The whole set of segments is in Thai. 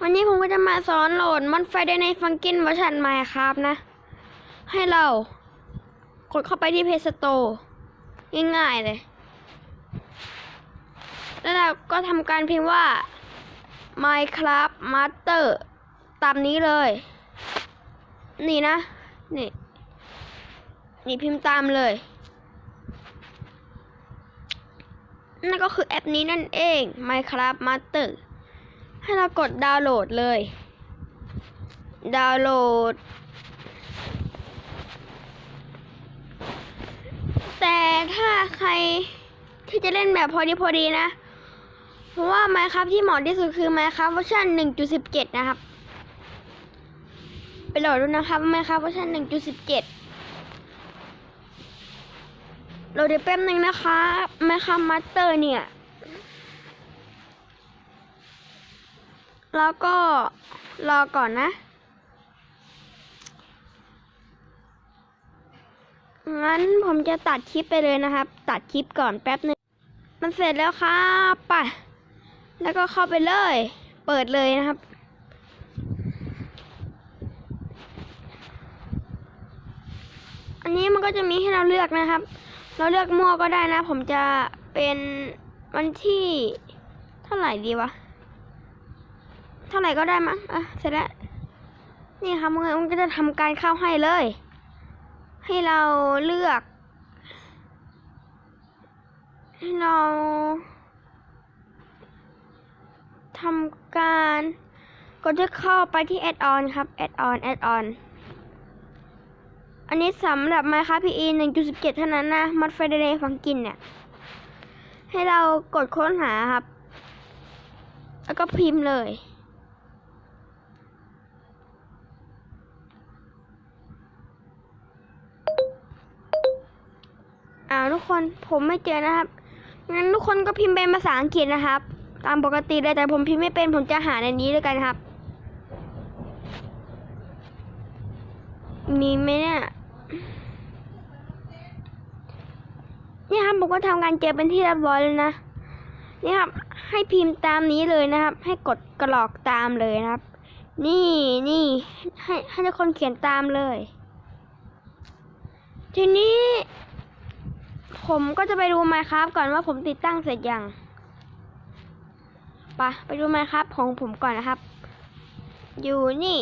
วันนี้ผมก็จะมาสอนโหลดมอนไฟได้ในฟังกินเวอร์ชันใหม่ครับนะ ให้เรากดเข้าไปที่เพจสโตร์ง่ายๆเลย แล้วเราก็ทำการพิมพ์ว่า Minecraft Master ตามนี้เลย นี่นะ นี่ นี่พิมพ์ตามเลย นั่นก็คือแอปนี้นั่นเอง Minecraft Master ให้เรากดดาวน์โหลดเลย ดาวน์โหลด แต่ถ้าใครที่จะเล่นแบบพอดีพอดีนะ เพราะว่า Minecraft ที่เหมาะที่สุดคือ Minecraft เวอร์ชัน1.17 นะครับ ไปโหลดดูนะครับ Minecraft เวอร์ชัน1.17โหลดเดี๋ยวแป๊บนึงนะคะ Minecraft Master เนี่ย แล้วก็รอก่อนนะ งั้นผมจะตัดคลิปไปเลยนะครับ ตัดคลิปก่อนแป๊บหนึ่งมันเสร็จแล้วครับไปแล้วก็เข้าไปเลย เปิดเลยนะครับ อันนี้มันก็จะมีให้เราเลือกนะครับ เราเลือกมั่วก็ได้นะ ผมจะเป็นวันที่เท่าไหร่ดีวะ ท่าไหร่ก็ได้มั้งอะเสร็จแล้วนี่ครับมันมันก็จะทำการเข้าให้เลย ให้เราเลือกให้เราทำการก็จะเข้าไปที่ add on ครับ add on add on อันนี้สำหรับ Minecraft PE 1.17 เท่านั้นนะ มัดไฟเดเนฟังกินเนี่ย ให้เรากดค้นหาครับ แล้วก็พิมพ์เลย อ้าว ทุกคนผมไม่เจอนะครับงั้นทุกคนก็พิมพ์เป็นภาษาอังกฤษนะครับ ตามปกติเลยแต่ผมพิมพ์ไม่เป็นผมจะหาในนี้ด้วยกันครับ มีไหมเนี่ยนี่ครับผมก็ทำการเจอเป็นที่เรียบร้อยแล้วนะนี่ครับ ให้พิมพ์ตามนี้เลยนะครับ ให้กดกรอกตามเลยนะครับ นี่นี่ให้ให้ทุกคนเขียนตามเลย ทีนี้ ผมก็จะไปดูไมครับก่อนว่าผมติดตั้งเสร็จยังไปะไปดูไมครับของผมก่อนนะครับ อยู่นี่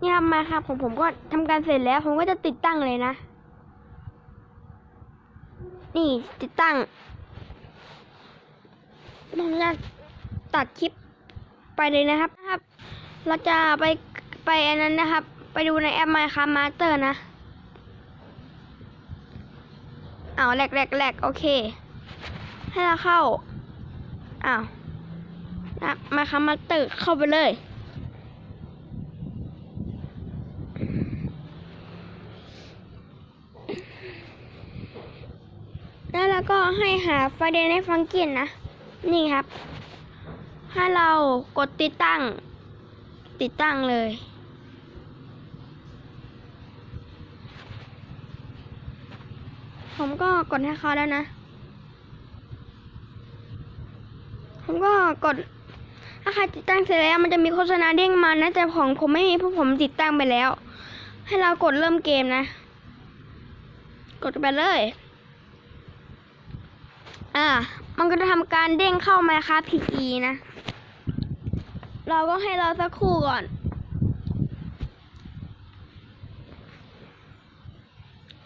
นี่ครับมครับของผมก็ทำการเสร็จแล้ว ผมก็จะติดตั้งเลยนะ นี่ติดตั้งผมจะตัดคลิปไปเลยนะครับนะครับ เราจะไปไปอันนั้นนะครับ ไปดูในแอป Minecraft Master นะ เอาแหลกแหลกแหลกโอเค ให้เราเข้าอ้าวนะ Minecraft Master เข้าไปเลย แล้วเราก็ให้หาไฟเดนในฟังกินนะ นี่ครับ ให้เรากดติดตั้ง ติดตั้งเลย ผมก็กดให้เขาแล้วนะ ผมก็กด ถ้าใครติดตั้งเสร็จแล้วมันจะมีโฆษณาเด้งมานะแต่ของผมไม่มีเพราะผมติดตั้งไปแล้ว ให้เรากดเริ่มเกมนะ กดไปเลย อ่า มันก็จะทำการเด้งเข้ามาครับ PE นะ เราก็ให้เราสักครู่ก่อน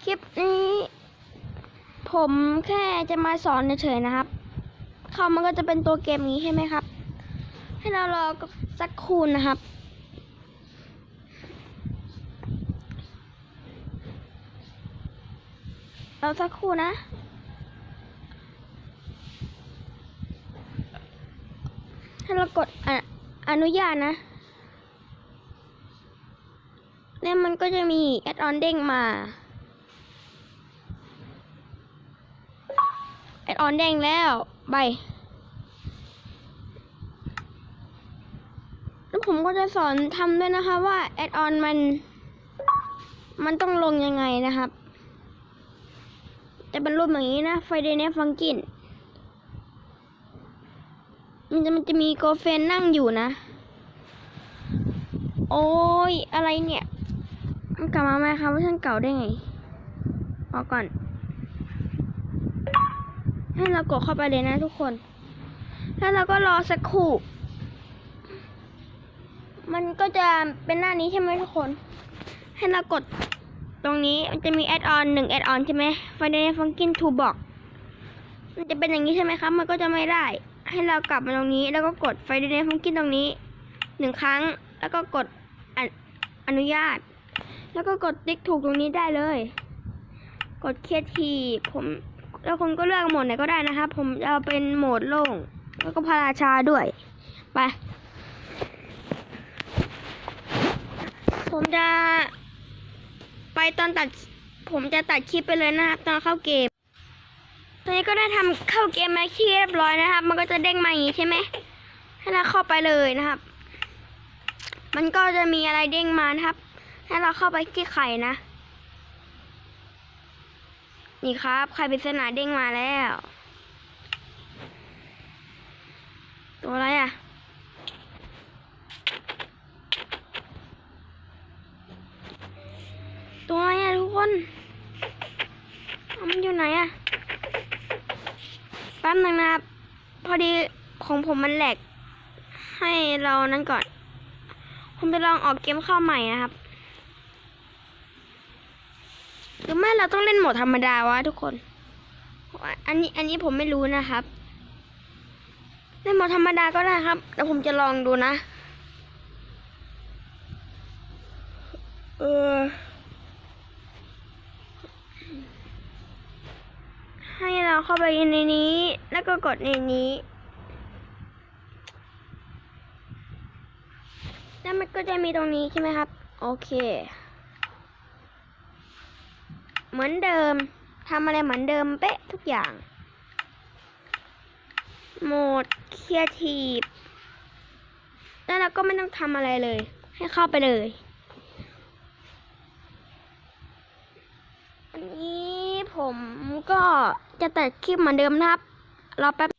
คลิปนี้ ผมแค่จะมาสอนเฉยๆนะครับ เข้ามันก็จะเป็นตัวเกมนี้ใช่ไหมครับ ให้เรารอสักครู่นะครับเราสักครู่นะให้เรากดออนุญาตนะแล้วมันก็จะมีแอดออนเด้งมา แอดออนเด้งแล้วใบแล้วผมก็จะสอนทำด้วยนะคะว่าแอดออนมัน มันต้องลงยังไงนะครับ จะเป็นรูปอย่างนี้นะไฟเดนเนฟังกินมันจะมันจะมีโกเฟนนั่งอยู่นะ โอ้ยอะไรเนี่ย มันกลับมาไหมครับว่าฉันเก่าได้ไงออกก่อน ให้เรากดเข้าไปเลยนะทุกคน แล้วเราก็รอสักครู่ มันก็จะเป็นหน้านี้ใช่ไหมทุกคน ให้เรากดตรงนี้มันจะมีแอดออนหนึ่งแอดออนใช่ไหมไฟเดนฟังกินทูบอกมันจะเป็นอย่างนี้ใช่ไหมครับ มันก็จะไม่ได้ ให้เรากลับมาตรงนี้ แล้วก็กดไฟเดนฟังกินตรงนี้หนึ่งครั้ง แล้วก็กดออนุญาต แล้วก็กดติ๊กถูกตรงนี้ได้เลย กดเคทีผม แล้วคนก็เลือกโหมดไหนก็ได้นะครับ ผมจะเอาเป็นโหมดโล่ง แล้วก็พระราชาด้วย ไป ผมจะ ไปตอนตัด ผมจะตัดคลิปไปเลยนะครับ ตอนเข้าเกม ตอนนี้ก็ได้ทำเข้าเกมมาที่เรียบร้อยนะครับ มันก็จะเด้งมาอย่างนี้ใช่ไหมให้เราเข้าไปเลยนะครับ มันก็จะมีอะไรเด้งมานะครับ ให้เราเข้าไปที่ไข่นะ นี่ครับไข่ปริศนาเด้งมาแล้ว ตัวอะไรอะ ตัวอะไรอะทุกคนมันอยู่ไหนอะแป๊บนึงนะครับ พอดีของผมมันแหลกให้เรานั้นก่อน ผมจะลองออกเกมเข้าใหม่นะครับ หรือไม่เราต้องเล่นโหมดธรรมดาวะทุกคน อันนี้อันนี้ผมไม่รู้นะครับ เล่นโหมดธรรมดาก็ได้ครับแต่ผมจะลองดูนะ เออ ให้เราเข้าไปในนี้ แล้วก็กดในนี้แล้วมันก็จะมีตรงนี้ใช่ไหมครับ โอเค เหมือนเดิมทำอะไรเหมือนเดิมเป๊ะทุกอย่าง โหมดเครีเอทีฟแล้วเราก็ไม่ต้องทำอะไรเลย ให้เข้าไปเลย อันนี้ผมก็จะตัดคลิปเหมือนเดิมนะครับ รอแป๊บ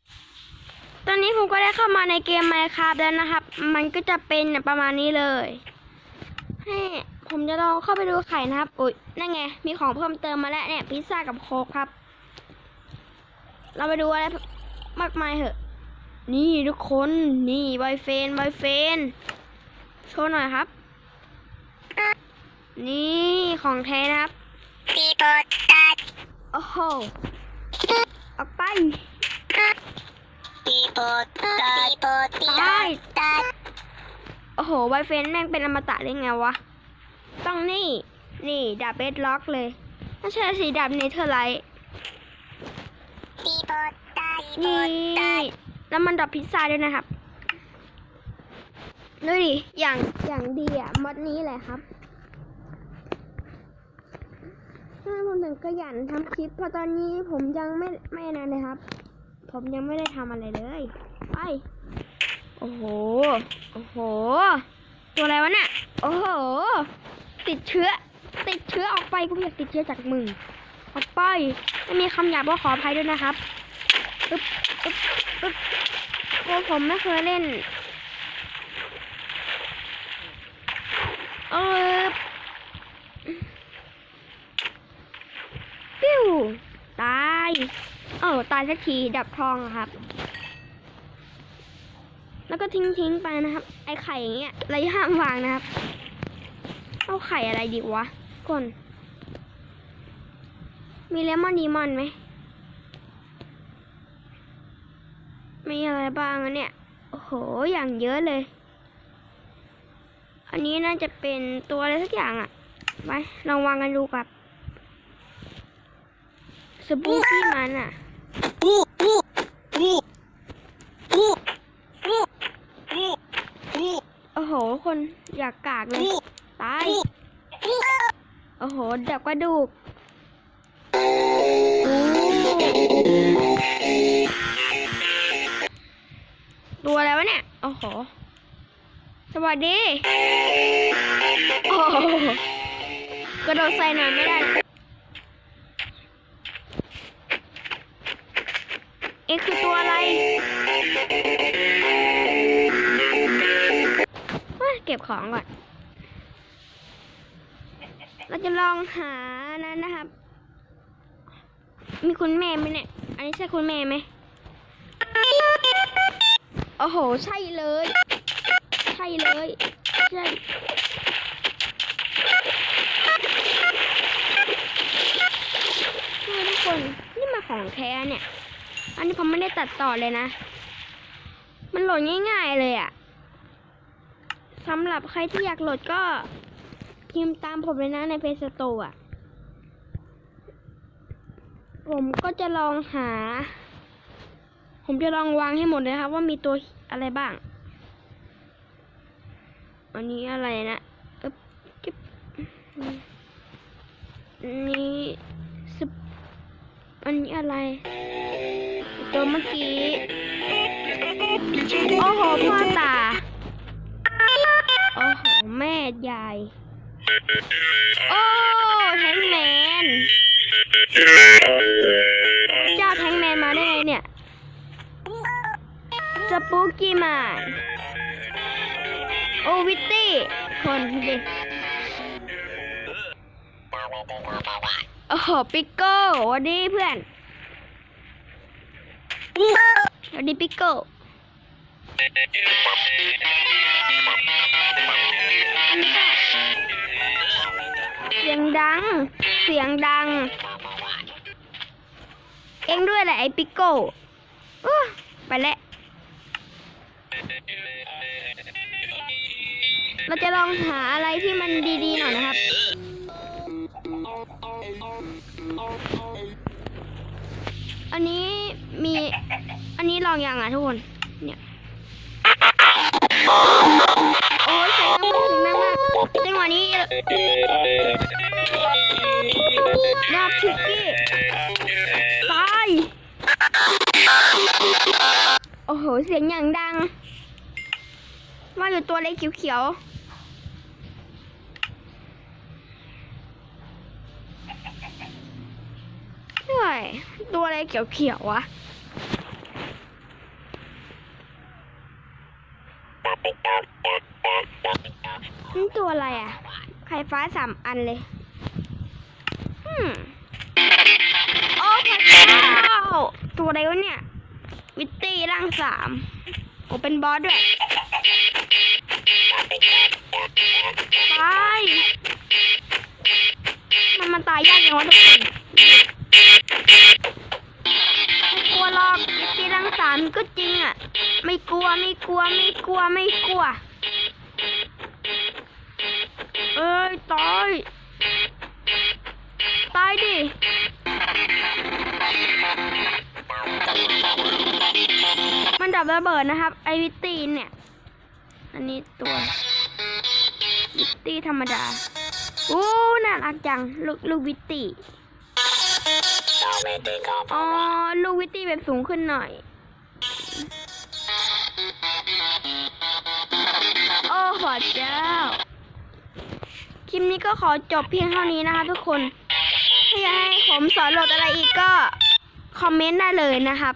ตอนนี้ผมก็ได้เข้ามาในเกม Minecraft แล้วนะครับ มันก็จะเป็นประมาณนี้เลย ให้ ผมจะลองเข้าไปดูไข่นะครับ อุ้ยนั่นไง มีของเพิ่มเติมมาแล้วเนี่ย พิซซ่ากับโค้กครับ เราไปดูอะไรมากมายเหอะ นี่ทุกคน นี่บอยเฟนบอยเฟน โชว์หน่อยครับ นี่ของแท้นะครับ People that โอ้โห ออกไป people that people ตาย that โอ้โหไวเฟนแม่งเป็นอมตะได้ไงวะ ต้องนี่ นี่ดาบเบสล็อกเลยไม่ใช่สีดาบเนเธอร์ไลท์ people that นี่ people that แล้วมันดรอปพิซซ่าด้วยนะครับดูดิอย่างอย่างดีอะมอดนี้แหละครับถ้าผมถึงขยันทำคลิปเพราะตอนนี้ผมยังไม่ไม่นานเลยครับ ผมยังไม่ได้ทำอะไรเลยไปโอ้โห โอ้โห ตัวอะไรวะเนี่ยโอ้โห ติดเชื้อ ติดเชื้อออกไปกูอยากติดเชื้อจากมึงออกไปไม่มีคำหยาบก็ขออภัยด้วยนะครับปึ๊บปึ๊บปึ๊บโอ้ผมไม่เคยเล่นเออปิ้วตายเออตายสักทีดับทองครับ แล้วก็ทิ้งทิ้งๆไปนะครับ ไอไข่อย่างเงี้ยไรห้ามวางนะครับ เอาไข่อะไรดีวะก่อน มีเลมอนดีมอนไหม มีอะไรบ้างอะเนี่ย โอ้โห อย่างเยอะเลย อันนี้น่าจะเป็นตัวอะไรสักอย่างอะไป ลองวางกันดูกับสปูกี้มันอะโอ้โห คนอยากกากเลย ตาย โอ้โหดับกระดูกตัวอะไรวะเนี่ย โอ้โห สวัสดี โอ้กระโดดใส่หน่อยไม่ได้ เอ็กคือตัวอะไรเก็บของก่อน ลองหานั้นนะครับ มีคุณแม่ไหมเนี่ย อันนี้ใช่คุณแม่ไหมโอ้โห ใช่เลย ใช่เลย ใช่นี่ทุกคน นี่มาของแท้เนี่ย อันนี้ผมไม่ได้ตัดต่อเลยนะ มันโหลดง่ายๆเลยอะ่ะสำหรับใครที่อยากโหลดก็ พิมพ์ตามผมเลยนะใน Play Store อะ ผมก็จะลองหา ผมจะลองวางให้หมดเลยครับ ว่ามีตัวอะไรบ้าง อันนี้อะไรนะเอ๊บจิ๊บอันนี้สปอันนี้อะไร ตัวเมื่อกี้โอ้โหพ่อตาโอ้โหแม่ยาย โอ้แทงแมนเจ้าแทงแมนมาได้ไงเนี่ยสปูกี้มานโอวิตตี้คนดิโอ้โหปิกโก้สวัสดีเพื่อนสวัสดีปิกโก้เสียงดัง เสียงดัง เองด้วยแหละไอ้ปิกโก้อู้ไปแล้วเราจะลองหาอะไรที่มันดีๆหน่อยนะครับ อันนี้มี อันนี้ลองยังอะทุกคน เนี่ย วะนี้ดาบทิกกี้ตายโอ้โห เสียงอย่างดังว่าอยู่ตัวเล็กเขียวๆเฮ้ยตัวอะไรเขียวๆวะ นี่ตัวอะไรอะ ไข่ฟ้าสามอันเลยอืมโอ้พระเจ้าตัวอะไรวะเนี่ย วิตตี้ร่างสามโอ้เป็นบอสด้วยตายมันมันตายยากจังวะทุกคนไม่กลัวหรอกวิตตี้ร่างสามก็จริงอะ ไม่กลัวไม่กลัวไม่กลัวไม่กลัว เอ้ยตายตายดิมันดับระเบิดนะครับ ไอวิตตีนเนี่ย อันนี้ตัววิตตี้ธรรมดาอู้น่ารักจัง ลูกลูกวิตตี้อ๋อลูกวิตตี้แบบสูงขึ้นหน่อย โอ้พระเจ้า ลิปนี้ก็ขอจบเพียงเท่านี้นะคะทุกคน ถ้าอยากให้ผมสอนโหลดอะไรอีกก็คอมเมนต์ได้เลยนะครับ